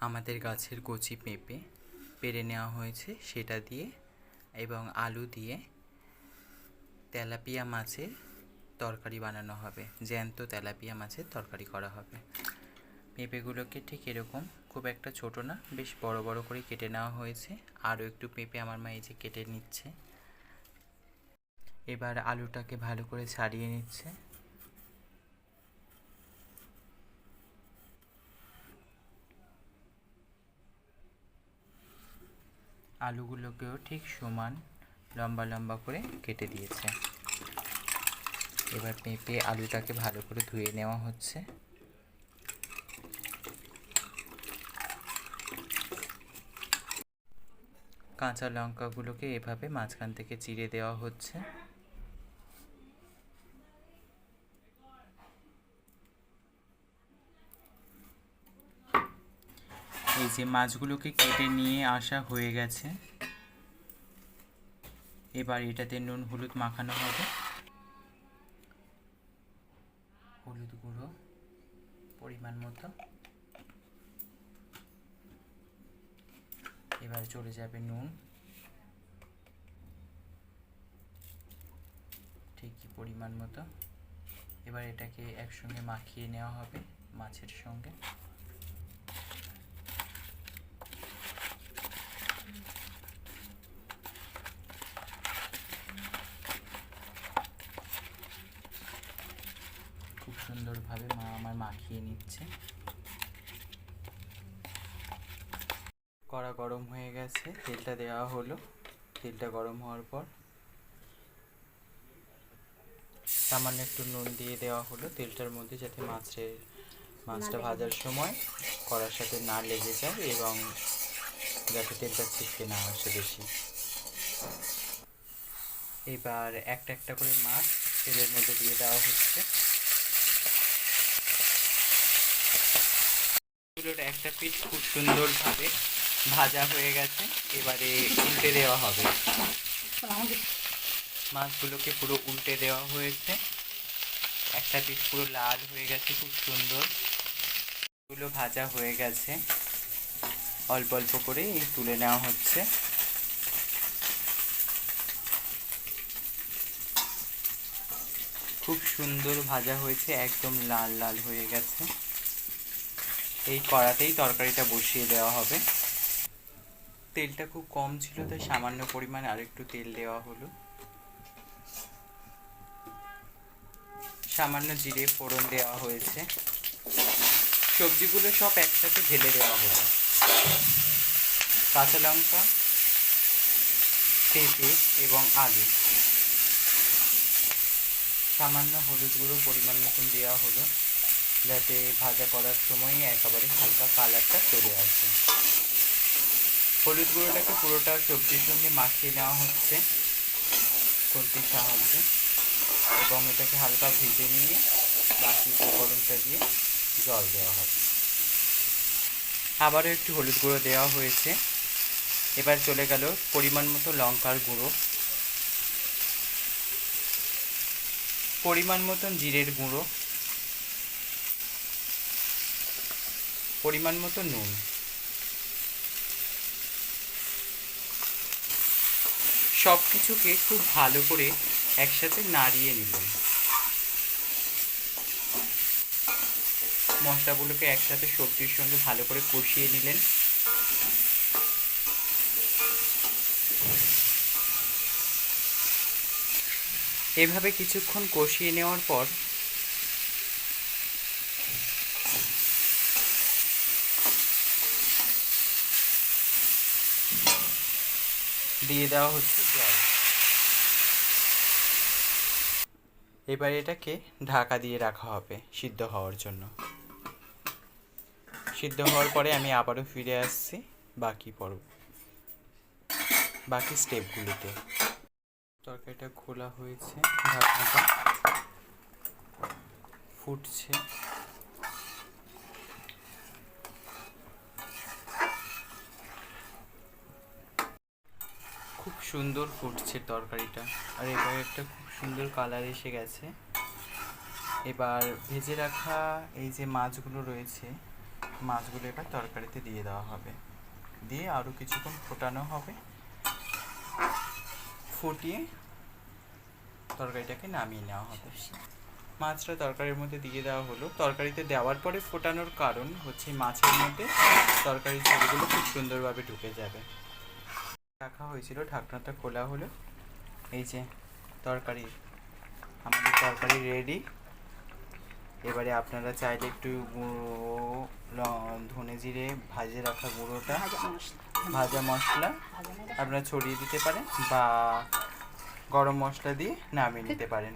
আমাদের গাছের কচি পেঁপে পেরে নেওয়া হয়েছে। সেটা দিয়ে এবং আলু দিয়ে তেলাপিয়া মাছের তরকারি বানানো হবে। জ্যান্ত তেলাপিয়া মাছের তরকারি করা হবে। পেঁপেগুলোকে ঠিক এরকম খুব একটা ছোট না, বেশ বড় বড় করে কেটে নেওয়া হয়েছে। আরও একটু পেঁপে আমার মা এই যে কেটে নিচ্ছে। এবার আলুটাকে ভালো করে ছাড়িয়ে নিচ্ছে। আলুগুলোকেও ঠিক সমান লম্বা লম্বা করে কেটে দিয়েছে। এবার পেঁপে আলুটাকে ভালো করে ধুয়ে নেওয়া হচ্ছে। কাঁচা লঙ্কাগুলোকে এভাবে মাঝখান থেকে চিড়ে দেওয়া হচ্ছে। এই যে মাছগুলোকে কেটে নিয়ে আসা হয়ে গেছে। এবার এটাতে নুন, হলুদ মাখানো হবে। হলুদ গুঁড়ো পরিমাণ মতো। এবার চলে যাবে নুন। ঠিকই পরিমাণ মতো। এবার এটাকে একসঙ্গে মাখিয়ে নেওয়া হবে মাছের সঙ্গে খুব সুন্দরভাবে মা আমার মাখিয়ে নিচ্ছে। কড়া গরম হয়ে গেছে তেলটা দেওয়া হলো। তেলটা গরম হওয়ার পর সামান্য একটু নুন দিয়ে দেওয়া হলো তেলটার মধ্যে যাতে মাছের মাছটা ভাজার সময় কড়ার সাথে না লেগে যায় এবং যাতে তেলটা ছিটকে না আসে বেশি। এবার একটা একটা করে মাছ তেলের মধ্যে দিয়ে দেওয়া হচ্ছে। এগুলোর একটা পিঠ খুব সুন্দরভাবে ভাজা হয়ে গেছে। এবারে উল্টে দেওয়া হবে। মাছগুলোকে পুরো উল্টে দেওয়া হয়েছে। একটা পিঠ পুরো লাল হয়ে গেছে, খুব সুন্দর। এগুলো ভাজা হয়ে গেছে। অল্প অল্প করে তুলে নেওয়া হচ্ছে। খুব সুন্দর ভাজা হয়েছে, একদম লাল লাল হয়ে গেছে। এই কড়াতেই তরকারিটা বসিয়ে দেওয়া হবে। তেলটা খুব কম ছিল, তাই সামান্য পরিমাণে আরেকটু তেল দেওয়া হলো। সামান্য জিরে, ফোড়ন দেওয়া হয়েছে। সবজিগুলো সব একসাথে ঢেলে দেওয়া হলো। কাঁচা লঙ্কা, পেঁপে এবং আলু। সামান্য হলুদ গুঁড়ো পরিমাণ মতন দেওয়া হলো। যাতে ভাজা করার সময় একেবারে হালকা কালারটা চলে আসে। হলুদ গুঁড়োটাকে পুরোটা সবজির সঙ্গে মাখিয়ে নেওয়া হচ্ছে খুন্তির সাহায্যে। এবং এটাকে হালকা ভেজে নিয়ে বাকি উপকরণটা দিয়ে জল দেওয়া হবে। আবারও একটু হলুদ গুঁড়ো দেওয়া হয়েছে। এবার চলে গেল পরিমাণ মতো লঙ্কার গুঁড়ো। পরিমাণ মতন জিরের গুঁড়ো। পরিমাণ মতো নুন। সব কিছুকে খুব ভালো করে একসাথে নাড়িয়ে নিলেন মশলাগুলোকে একসাথে সবজির সঙ্গে ভালো করে কষিয়ে নিলেন। এভাবে কিছুক্ষণ কষিয়ে নেওয়ার পর দিয়ে দেওয়া হচ্ছে জল। এবার এটাকে ঢাকা দিয়ে রাখা হবে সিদ্ধ হওয়ার জন্য। সিদ্ধ হওয়ার পরে আমি আবারও ফিরে আসছি বাকি পর্ব বাকি স্টেপগুলিতে। তরকারিটা খোলা হয়েছে, ঢাকনাটা ফুটছে। খুব সুন্দর ফুটছে তরকারিটা। আর এবার একটা খুব সুন্দর কালার এসে গেছে। এবার ভেজে রাখা এই যে মাছগুলো রয়েছে, মাছগুলো এবার তরকারিতে দিয়ে দেওয়া হবে। দিয়ে আরও কিছুক্ষণ ফোটানো হবে। ফুটিয়ে তরকারিটাকে নামিয়ে নেওয়া হবে। মাছটা তরকারির মধ্যে দিয়ে দেওয়া হলো। তরকারিতে দেওয়ার পরে ফোটানোর কারণ হচ্ছে মাছের মধ্যে তরকারির ঝোলগুলো খুব সুন্দরভাবে ঢুকে যাবে। রাখা হয়েছিল ঢাকনাটা খোলা হলো। এই যে তরকারি আমাদের তরকারি রেডি এবারে আপনারা চাইলে একটু গুঁড়ো ধনে জিরে ভাজে রাখা গুঁড়োটা। ভাজা মশলা। আপনারা ছড়িয়ে দিতে পারেন বা গরম মশলা দিয়ে নামিয়ে নিতে পারেন।